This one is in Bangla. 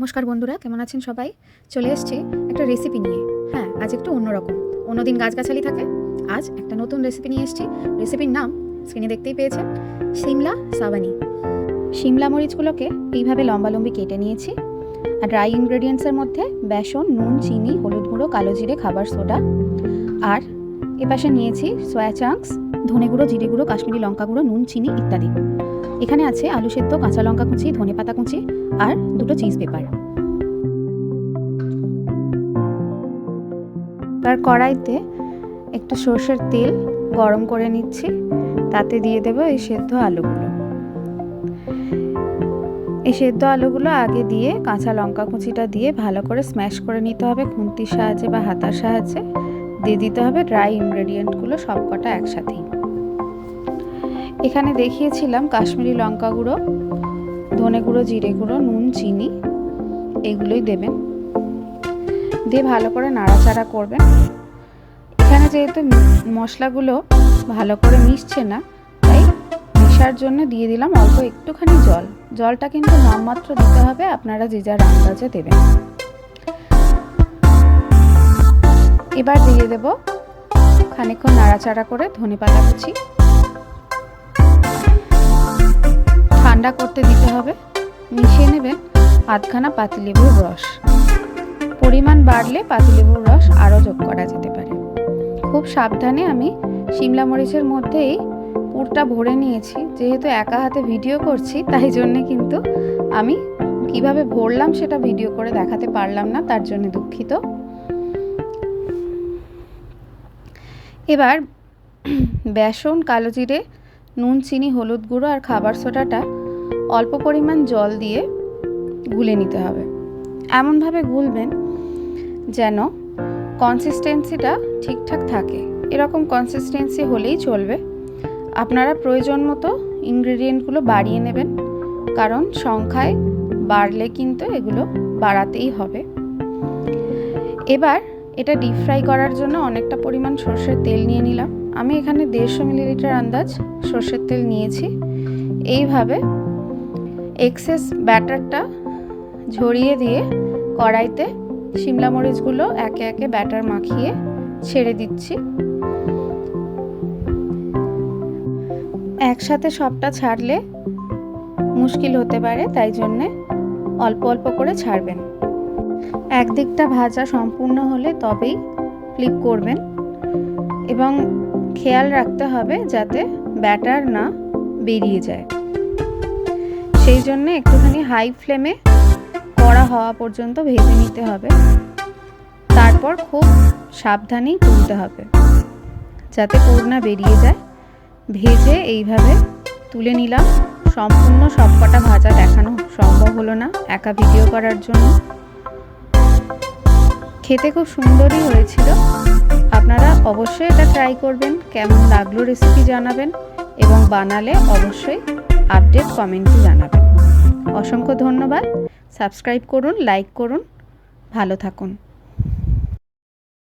নমস্কার বন্ধুরা, কেমন আছেন সবাই? চলে এসেছি একটা রেসিপি নিয়ে। হ্যাঁ আজ একটু অন্যরকম। অন্যদিন গাছগাছালি থাকে, আজ একটা নতুন রেসিপি নিয়ে এসেছি। রেসিপির নাম স্ক্রিনে দেখতেই পেয়েছেন, সিমলা সাবানি। সিমলা মরিচগুলোকে এইভাবে লম্বালম্বি কেটে নিয়েছি, আর ড্রাই ইনগ্রেডিয়েন্টসের মধ্যে বেসন, নুন, চিনি, হলুদ গুঁড়ো, কালো জিরে, খাবার সোডা, আর এপাশে নিয়েছি সয়া চাংস ধনে গুঁড়ো, জিরে গুঁড়ো, কাশ্মীরি লঙ্কা গুঁড়ো, নুন, চিনি ইত্যাদি। এখানে আছে আলু সেদ্ধ, কাঁচা লঙ্কা কুচি, ধনে পাতা কুচি আর দুটো চিজ পেপার। তার কড়াইতে একটু সর্ষের তেল গরম করে নিচ্ছি, তাতে দিয়ে দেবো এই সেদ্ধ আলুগুলো। এই সেদ্ধ আলুগুলো আগে দিয়ে কাঁচা লঙ্কা কুচিটা দিয়ে ভালো করে স্ম্যাশ করে নিতে হবে খুন্তির সাহায্যে বা হাতার সাহায্যে। দিয়ে দিতে হবে ড্রাই ইনগ্রেডিয়েন্টগুলো সবকটা একসাথেই। এখানে দেখিয়েছিলাম কাশ্মীরি লঙ্কা গুঁড়ো, ধনে গুঁড়ো, জিরে গুঁড়ো, নুন, চিনি, এগুলোই দেবেন। দিয়ে ভালো করে নাড়াচাড়া করবেন। এখানে যেহেতু মশলাগুলো ভালো করে মিশছে না, তাই মিশার জন্য দিয়ে দিলাম অল্প একটুখানি জল। জলটা কিন্তু নামমাত্র দিতে হবে, আপনারা যে যার আন্দাজে দেবেন। এবার দিয়ে দেব খানিক্ষণ নাড়াচাড়া করে ধনে পাতা কুচি। ঠান্ডা করতে দিতে হবে। মিশিয়ে নেবেন আধখানা পাতিলেবুর রস। পরিমাণ বাড়লে পাতিলেবুর রস আরও যোগ করা যেতে পারে। খুব সাবধানে আমি শিমলা মরিচের মধ্যেই পুরটা ভরে নিয়েছি। যেহেতু একা হাতে ভিডিও করছি, তাই জন্যে কিন্তু আমি কীভাবে ভরলাম সেটা ভিডিও করে দেখাতে পারলাম না, তার জন্য দুঃখিত। এবার বেসন কালো জিরে নুন, চিনি, হলুদ গুঁড়ো আর খাবার সোডাটা অল্প পরিমাণ জল দিয়ে গুলে নিতে হবে। এমনভাবে গুলবেন যেন কনসিস্টেন্সিটা ঠিকঠাক থাকে। এরকম কনসিস্টেন্সি হলেই চলবে। আপনারা প্রয়োজন মতো ইনগ্রেডিয়েন্টগুলো বাড়িয়ে নেবেন, কারণ সংখ্যায় বাড়লে কিন্তু এগুলো বাড়াতেই হবে। এবার এটা ডিপ ফ্রাই করার জন্য অনেকটা পরিমাণ সর্ষের তেল নিয়ে নিলাম। আমি এখানে দেড়শো মিলিলিটার আন্দাজ সর্ষের তেল নিয়েছি। এইভাবে এক্সেস ব্যাটারটা ঝরিয়ে দিয়ে কড়াইতে শিমলা মরিচগুলো একে একে ব্যাটার মাখিয়ে ছেড়ে দিচ্ছি। একসাথে সবটা ছাড়লে মুশকিল হতে পারে, তাই জন্যে অল্প অল্প করে ছাড়বেন। একদিকটা ভাজা সম্পূর্ণ হলে তবেই ফ্লিপ করবেন এবং খেয়াল রাখতে হবে যাতে ব্যাটার না বেরিয়ে যায়। সেই জন্য একটুখানি হাই ফ্লেমে কড়া হওয়া পর্যন্ত ভেজে নিতে হবে। তারপর খুব সাবধানেই তুলতে হবে, যাতে পুরনা বেরিয়ে যায়। ভেজে এইভাবে তুলে নিলাম। সম্পূর্ণ সবকটা ভাজা দেখানো সম্ভব হলো না একা ভিডিও করার জন্য। খেতে খুব সুন্দরই হয়েছিল। আপনারা অবশ্যই এটা ট্রাই করবেন, কেমন লাগল রেসিপি জানাবেন এবং বানালে অবশ্যই আপডেট কমেন্টে জানাবেন। অসংখ্য ধন্যবাদ। সাবস্ক্রাইব করুন লাইক করুন। ভালো থাকুন।